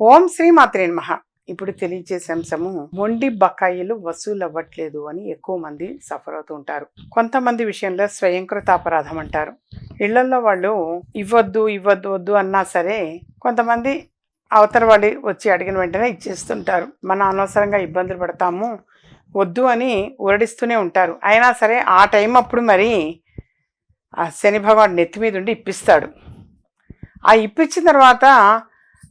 ఓం శ్రీ మాత్రే నమ. ఇప్పుడు తెలియజేసే అంశము మొండి బకాయిలు వసూలు అవ్వట్లేదు అని ఎక్కువ మంది సఫర్ అవుతూ ఉంటారు. కొంతమంది విషయంలో స్వయంకృత అపరాధం అంటారు. ఇళ్ళలో వాళ్ళు ఇవ్వద్దు ఇవ్వద్దు వద్దు అన్నా సరే కొంతమంది అవతల వాళ్ళు వచ్చి అడిగిన వెంటనే ఇచ్చేస్తుంటారు. మనం అనవసరంగా ఇబ్బందులు పడతాము వద్దు అని ఊరడిస్తూనే ఉంటారు. అయినా సరే ఆ టైం అప్పుడు మరి ఆ శని భగవాడు నెత్తి మీద ఉండి ఇప్పిస్తాడు. ఆ ఇప్పించిన తర్వాత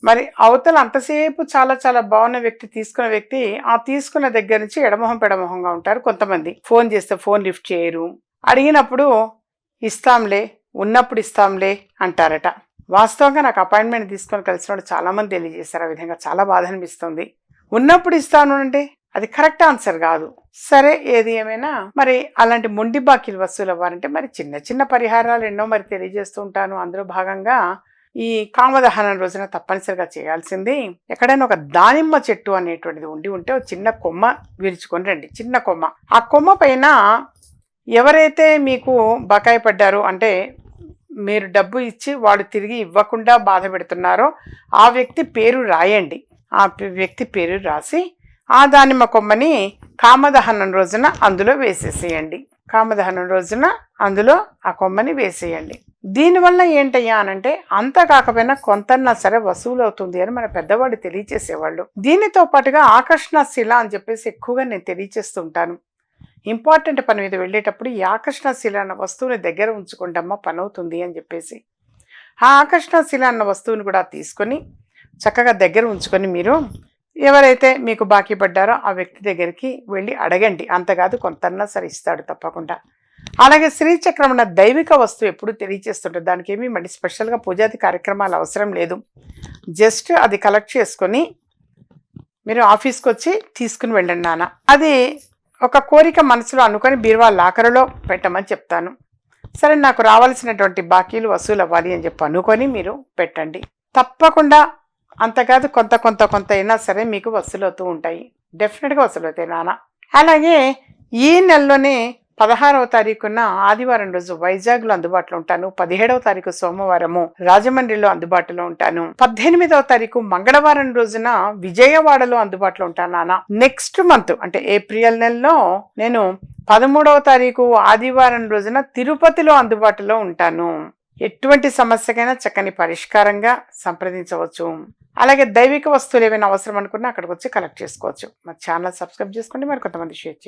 మరి అవతల అంతసేపు చాలా చాలా బాగున్న వ్యక్తి తీసుకున్న వ్యక్తి ఆ తీసుకున్న దగ్గర నుంచి ఎడమొహం పెడమొహంగా ఉంటారు కొంతమంది. ఫోన్ చేస్తే ఫోన్ లిఫ్ట్ చేయరు. అడిగినప్పుడు ఇస్తాంలే ఉన్నప్పుడు ఇస్తాంలే అంటారట. వాస్తవంగా నాకు అపాయింట్మెంట్ తీసుకొని కలిసిన వాళ్ళు తెలియజేశారు. ఆ విధంగా చాలా బాధ అనిపిస్తుంది. ఉన్నప్పుడు ఇస్తాను అంటే అది కరెక్ట్ ఆన్సర్ కాదు. సరే ఏది ఏమైనా మరి అలాంటి మొండి బాకీలు వసూలు అవ్వాలంటే మరి చిన్న చిన్న పరిహారాలు ఎన్నో మరి తెలియజేస్తూ ఉంటాను. అందులో భాగంగా ఈ కామదహనం రోజున తప్పనిసరిగా చేయాల్సింది ఎక్కడైనా ఒక దానిమ్మ చెట్టు అనేటువంటిది ఉండి ఉంటే ఒక చిన్న కొమ్మ విరుచుకొని రండి. చిన్న కొమ్మ. ఆ కొమ్మ పైన ఎవరైతే మీకు బకాయి పడ్డారో అంటే మీరు డబ్బు ఇచ్చి వాడు తిరిగి ఇవ్వకుండా బాధ పెడుతున్నారో ఆ వ్యక్తి పేరు రాయండి. ఆ వ్యక్తి పేరు రాసి ఆ దానిమ్మ కొమ్మని కామదహనం రోజున అందులో వేసేసేయండి. కామదహనం రోజున అందులో ఆ కొమ్మని వేసేయండి. దీనివల్ల ఏంటయ్యా అనంటే అంత కాకపోయినా కొంతన్నా సరే వసూలు అవుతుంది అని మన పెద్దవాడు తెలియచేసేవాళ్ళు. దీనితో పాటుగా ఆకర్షణ శిల అని చెప్పేసి ఎక్కువగా నేను తెలియచేస్తుంటాను. ఇంపార్టెంట్ పని మీద వెళ్ళేటప్పుడు ఈ ఆకర్షణ శిల అన్న వస్తువుని దగ్గర ఉంచుకుంటామా పని అవుతుంది అని చెప్పేసి. ఆ ఆకర్షణ శిల అన్న వస్తువుని కూడా తీసుకొని చక్కగా దగ్గర ఉంచుకొని మీరు ఎవరైతే మీకు బాకీ పడ్డారో ఆ వ్యక్తి దగ్గరికి వెళ్ళి అడగండి. అంతకాదు కొంతన్నా సరే ఇస్తాడు తప్పకుండా. అలాగే శ్రీచక్రం అన్న దైవిక వస్తువు ఎప్పుడు తెలియచేస్తుంటుంది. దానికి ఏమీ మళ్ళీ స్పెషల్గా పూజాది కార్యక్రమాలు అవసరం లేదు. జస్ట్ అది కలెక్ట్ చేసుకొని మీరు ఆఫీస్కి వచ్చి తీసుకుని వెళ్ళండి నాన్న. అది ఒక కోరిక మనసులో అనుకొని బీరువా లాకరులో పెట్టమని చెప్తాను. సరే నాకు రావాల్సినటువంటి బాకీలు వసూలు అవ్వాలి అని చెప్పి అనుకొని మీరు పెట్టండి. తప్పకుండా అంతకాదు కొంత కొంత కొంత అయినా సరే మీకు వసూలు అవుతూ ఉంటాయి. డెఫినెట్గా వసూలు అవుతాయి నాన్న. అలాగే ఈ నెలలోనే పదహారవ తారీఖున ఆదివారం రోజు వైజాగ్లో అందుబాటులో ఉంటాను. పదిహేడవ తారీఖు సోమవారము రాజమండ్రిలో అందుబాటులో ఉంటాను. పద్దెనిమిదవ తారీఖు మంగళవారం రోజున విజయవాడలో అందుబాటులో ఉంటాను నాన్న. నెక్స్ట్ మంత్ అంటే ఏప్రిల్ నెలలో నేను పదమూడవ తారీఖు ఆదివారం రోజున తిరుపతిలో అందుబాటులో ఉంటాను. ఎటువంటి సమస్యకైనా చక్కని పరిష్కారంగా సంప్రదించవచ్చు. అలాగే దైవిక వస్తువులు ఏమైనా అవసరం అనుకున్నా అక్కడికి వచ్చి కలెక్ట్ చేసుకోవచ్చు. మా ఛానల్ సబ్స్క్రైబ్ చేసుకోండి. మరి కొంతమంది షేర్ చేయండి.